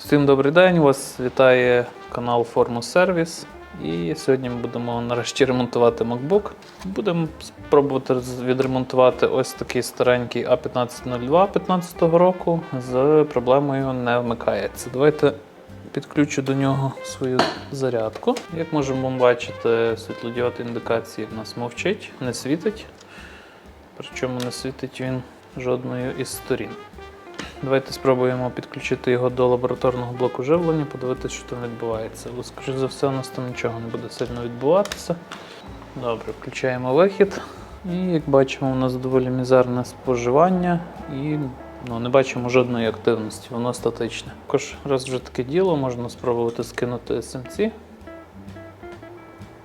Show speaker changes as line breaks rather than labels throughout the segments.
Всім добрий день! Вас вітає канал Формус Сервіс. І сьогодні ми будемо нарешті ремонтувати MacBook. Будемо спробувати відремонтувати ось такий старенький A1502 15 року з проблемою не вмикається. Давайте підключу до нього свою зарядку. Як можемо бачити, світлодіод індикації в нас мовчить, не світить. Причому не світить він жодною із сторін. Давайте спробуємо підключити його до лабораторного блоку живлення, подивитися, що там відбувається. Бо, скоріш за все, у нас там нічого не буде сильно відбуватися. Добре, включаємо вихід. І як бачимо, у нас доволі мізерне споживання і ну, не бачимо жодної активності, воно статичне. Також, раз вже таке діло, можна спробувати скинути SMC.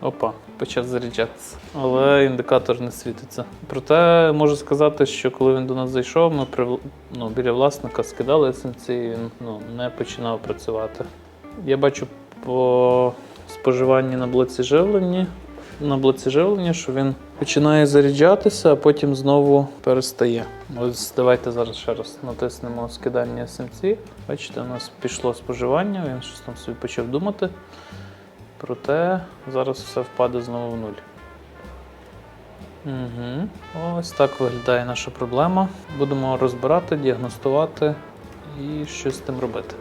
Опа, почав заряджатися. Але індикатор не світиться. Проте можу сказати, що коли він до нас зайшов, ми при, ну, біля власника скидали SMC, і він ну, не починав працювати. Я бачу по споживанні на блоці живлення, на блоці живлення, що він починає заряджатися, а потім знову перестає. Ось давайте зараз ще раз натиснемо скидання SMC. Бачите, у нас пішло споживання, він щось там собі почав думати. Проте зараз все впаде знову в нуль. Угу. Ось так виглядає наша проблема. Будемо розбирати, діагностувати і щось з тим робити.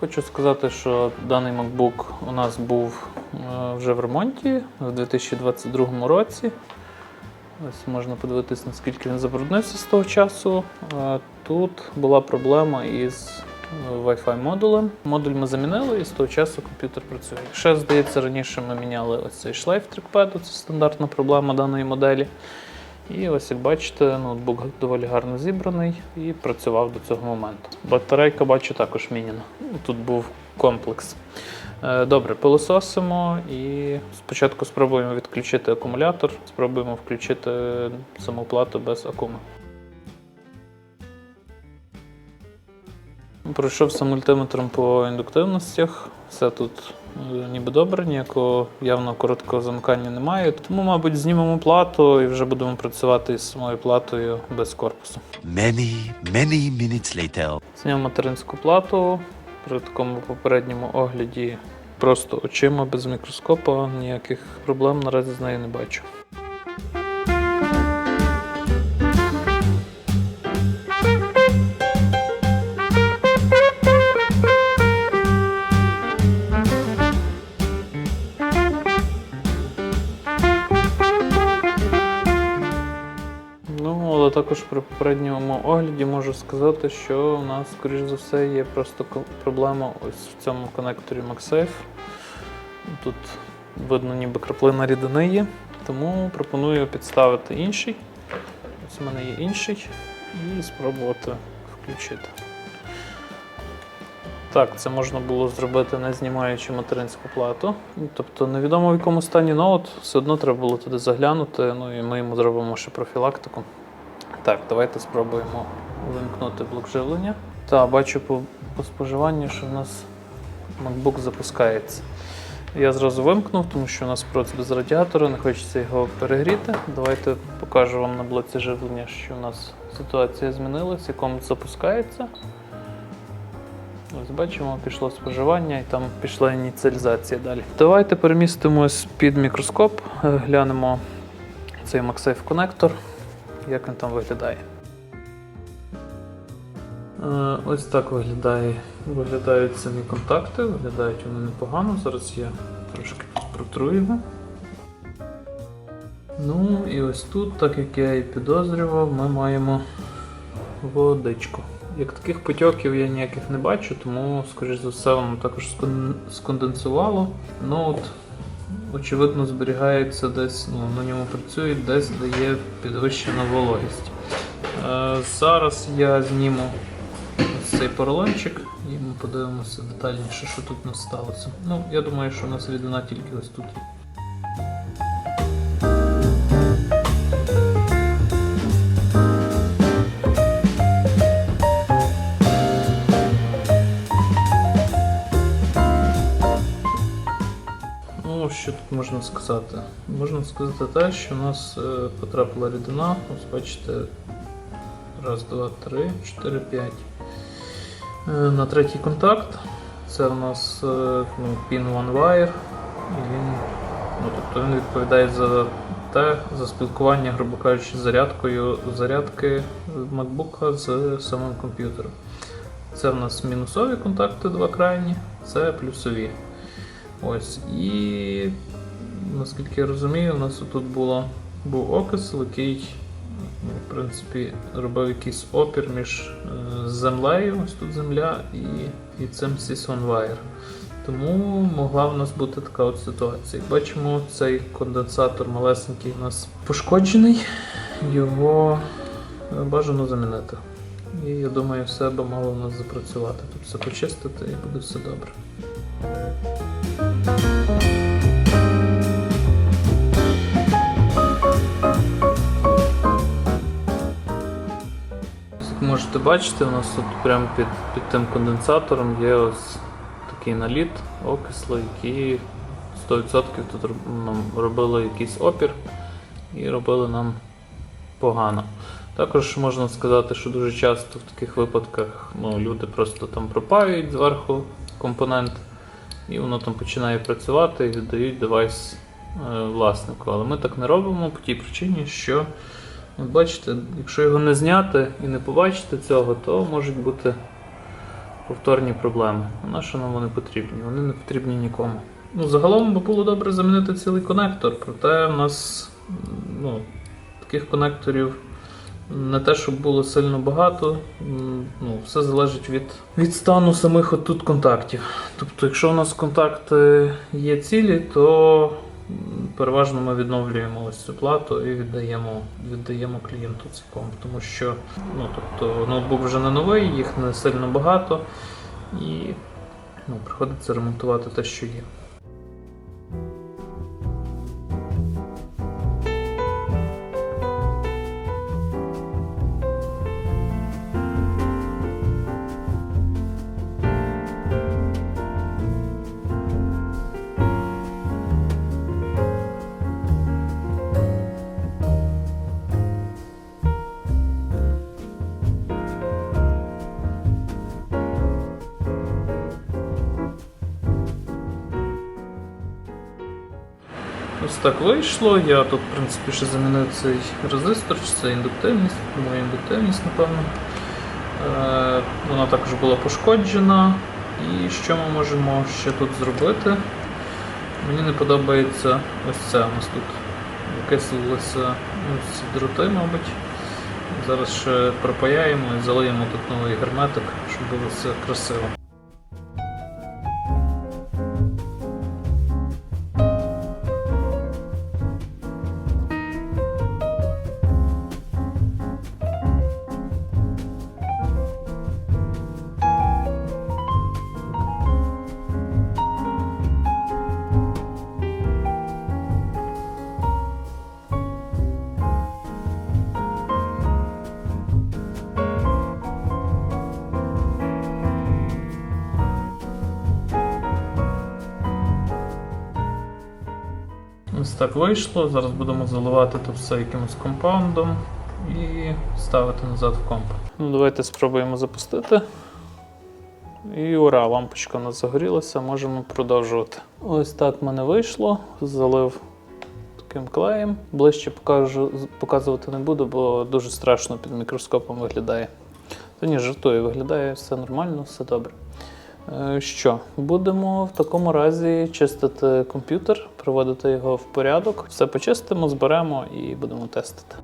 Хочу сказати, що даний MacBook у нас був е, вже в ремонті в 2022 році. Ось можна подивитись, наскільки він забруднився з того часу. Тут була проблема із е, Wi-Fi модулем. Модуль ми замінили і з того часу комп'ютер працює. Ще, здається, раніше ми міняли ось цей шлейф трекпеду, це стандартна проблема даної моделі. І ось як бачите, ноутбук доволі гарно зібраний і працював до цього моменту. Батарейка бачу також міняна. Ну, Тут був комплекс. Е, Добре, пилососимо і спочатку спробуємо відключити акумулятор, спробуємо включити саму плату без акуми. Пройшовся мультиметром по індуктивностях. Все тут е, ніби добре, ніякого явно короткого замикання немає. Тому, мабуть, знімемо плату і вже будемо працювати із самою платою без корпусу.
Many, many minutes later.
Зняв материнську плату при такому попередньому огляді. Просто очима без мікроскопа, ніяких проблем наразі з нею не бачу. Попередньому огляді можу сказати, що у нас, скоріш за все, є просто проблема ось в цьому конекторі MagSafe. Тут видно, ніби краплина рідини є, тому пропоную підставити інший. Ось у мене є інший, і спробувати включити. Так, це можна було зробити не знімаючи материнську плату. Тобто невідомо в якому стані ноут, все одно треба було туди заглянути, ну і ми йому зробимо ще профілактику. Так, давайте спробуємо увімкнути блок живлення. Так, бачу по, по споживанню, що в нас MacBook запускається. Я зразу вимкнув, тому що у нас проц без радіатора, не хочеться його перегріти. Давайте покажу вам на блоці живлення, що у нас ситуація змінилась, якому запускається. Ось бачимо, пішло споживання і там пішла ініціалізація далі. Давайте перемістимось під мікроскоп, глянемо цей MagSafe конектор, як він там виглядає. Е, Ось так виглядає, виглядають самі контакти, виглядають вони непогано. Зараз я трошки протру його. Ну і ось тут, так як я і підозрював, ми маємо водичку. Як таких потьоків я ніяких не бачу, тому, скоріш за все, воно також сконденсувало. Ну от, очевидно, зберігається десь, ну, на ньому працює, десь де є підвищена вологість. Е, зараз я зніму цей поролончик і ми подивимося детальніше, що тут у нас сталося. Ну, я думаю, що у нас рідина тільки ось тут. Що тут можна сказати? Можна сказати те, що у нас е, потрапила рідина. Ось бачите, раз, два, три, чотири, п'ять. Е, на третій контакт. Це у нас е, ну, pin one wire. І він, ну, тобто він відповідає за те, за спілкування, грубо кажучи, зарядкою зарядки MacBook з самим комп'ютером. Це в нас мінусові контакти, два крайні, це плюсові. Ось. І наскільки я розумію, у нас тут було, був окисел, який ну, в принципі, робив якийсь опір між е, землею, ось тут земля, і, і цим Wire. Тому могла в нас бути така от ситуація. Бачимо, цей конденсатор малесенький у нас пошкоджений, його е, бажано замінити. І я думаю, все би мало у нас запрацювати. Тут все почистити і буде все добре. Можете бачити, у нас тут прямо під, під тим конденсатором є ось такий наліт окисло, який 100% тут нам робили якийсь опір і робили нам погано. Також можна сказати, що дуже часто в таких випадках ну, люди просто там пропаюють зверху компонент, і воно там починає працювати і віддають девайс е, власнику. Але ми так не робимо по тій причині, що От бачите, якщо його не зняти і не побачити цього, то можуть бути повторні проблеми. На що нам вони потрібні? Вони не потрібні нікому. Ну, загалом би було добре замінити цілий конектор, проте в нас ну, таких конекторів не те, щоб було сильно багато. Ну, все залежить від, від стану самих отут контактів. Тобто, якщо у нас контакти є цілі, то переважно ми відновлюємо ось цю плату і віддаємо, віддаємо клієнту цей комп, тому що ну, тобто, ноутбук вже не новий, їх не сильно багато, і ну, приходиться ремонтувати те, що є. Так вийшло. Я тут, в принципі, ще замінив цей резистор, чи це індуктивність, моя індуктивність, напевно. Е, вона також була пошкоджена. І що ми можемо ще тут зробити? Мені не подобається ось це. У нас тут викислилися ці дроти, мабуть. Зараз ще пропаяємо і залиємо тут новий герметик, щоб було все красиво. Так вийшло. Зараз будемо заливати тут все якимось компаундом і ставити назад в комп. Ну, давайте спробуємо запустити. І ура, лампочка у нас загорілася, можемо продовжувати. Ось так в мене вийшло. Залив таким клеєм. Ближче покажу, показувати не буду, бо дуже страшно під мікроскопом виглядає. Та ні, жартую, виглядає все нормально, все добре. Е, Що, будемо в такому разі чистити комп'ютер, приводити його в порядок. Все почистимо, зберемо і будемо тестити.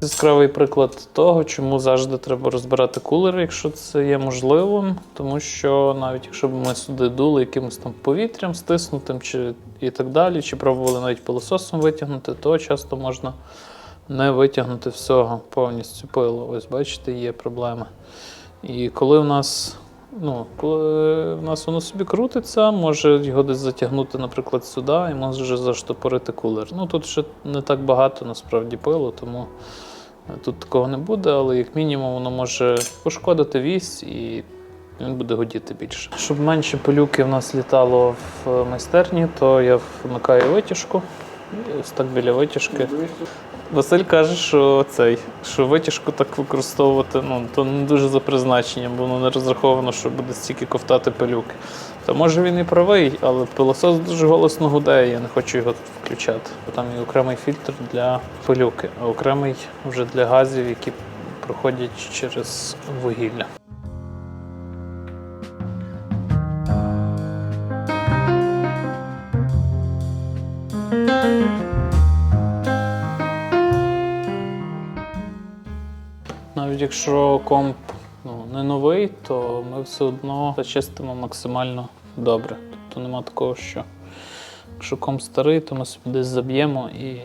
Яскравий приклад того, чому завжди треба розбирати кулери, якщо це є можливим, тому що навіть якщо б ми сюди дули якимось там повітрям стиснутим чи і так далі, чи пробували навіть пилососом витягнути, то часто можна не витягнути всього повністю пилу. Ось бачите, є проблеми. І коли в нас, ну, коли в нас воно собі крутиться, може його десь затягнути, наприклад, сюди, і може заштопорити кулер. Ну тут ще не так багато насправді пилу, тому тут такого не буде, але як мінімум воно може пошкодити вісь і він буде годіти більше. Щоб менше пилюки в нас літало в майстерні, то я вмикаю витяжку. Ось так біля витяжки. Василь каже, що цей, що витяжку так використовувати, ну то не дуже за призначенням, бо воно не розраховано, що буде стільки ковтати пилюки. Та може він і правий, але пилосос дуже голосно гудає, я не хочу його тут включати. Там є окремий фільтр для пилюки, а окремий вже для газів, які проходять через вугілля. Навіть якщо комп ну, не новий, то ми все одно зачистимо максимально добре. Тобто нема такого, що якщо комп старий, то ми собі десь заб'ємо і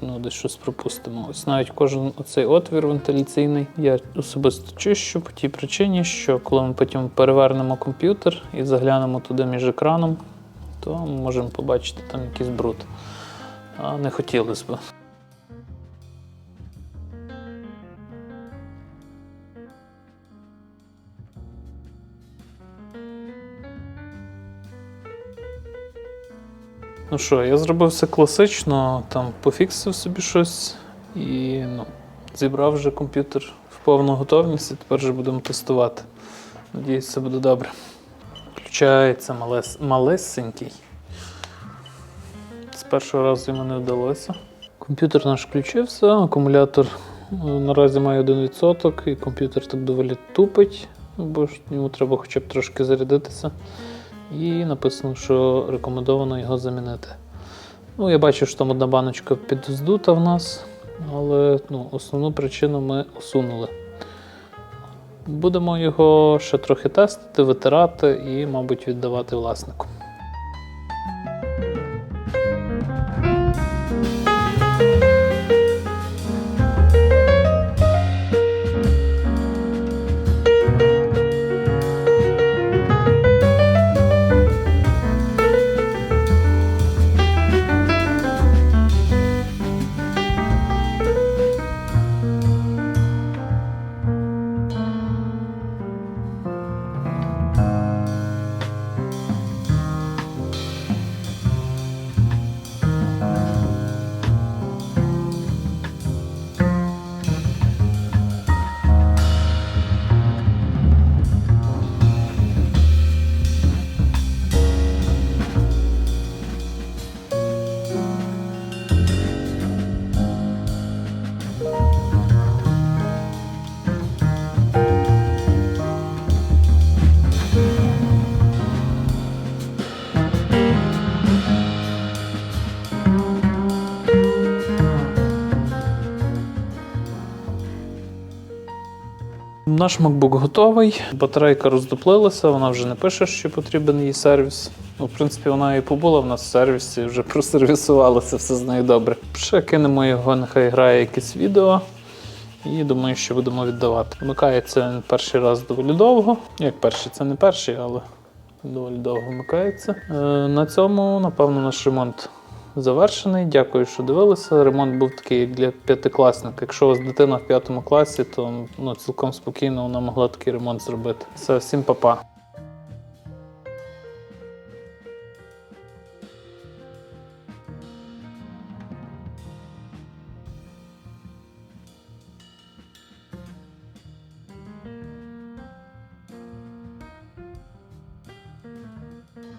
ну, десь щось пропустимо. Ось навіть кожен оцей отвір вентиляційний я особисто чищу по тій причині, що коли ми потім перевернемо комп'ютер і заглянемо туди між екраном, то ми можемо побачити там якийсь бруд. А не хотілося б. Ну що, я зробив все класично, там пофіксив собі щось і ну, зібрав вже комп'ютер в повну готовність і тепер вже будемо тестувати. Надіюсь, все буде добре. Включається малес... малесенький. З першого разу йому не вдалося. Комп'ютер наш включився, акумулятор е, наразі має 1%, і комп'ютер так доволі тупить, бо ж йому треба хоча б трошки зарядитися. І написано, що рекомендовано його замінити. Ну, я бачу, що там одна баночка підздута в нас, але ну, основну причину ми усунули. Будемо його ще трохи тестити, витирати і, мабуть, віддавати власнику. Наш MacBook готовий, батарейка роздуплилася, вона вже не пише, що потрібен їй сервіс. Ну, в принципі, вона і побула в нас в сервісі, вже просервісувалася, все з нею добре. Ще кинемо його, нехай грає якесь відео. І думаю, що будемо віддавати. Вмикається перший раз доволі довго. Як перший, це не перший, але доволі довго вмикається. Е, на цьому, напевно, наш ремонт завершений. Дякую, що дивилися. Ремонт був такий для п'ятикласника. Якщо у вас дитина в п'ятому класі, то ну, цілком спокійно вона могла такий ремонт зробити. Все, всім па-па.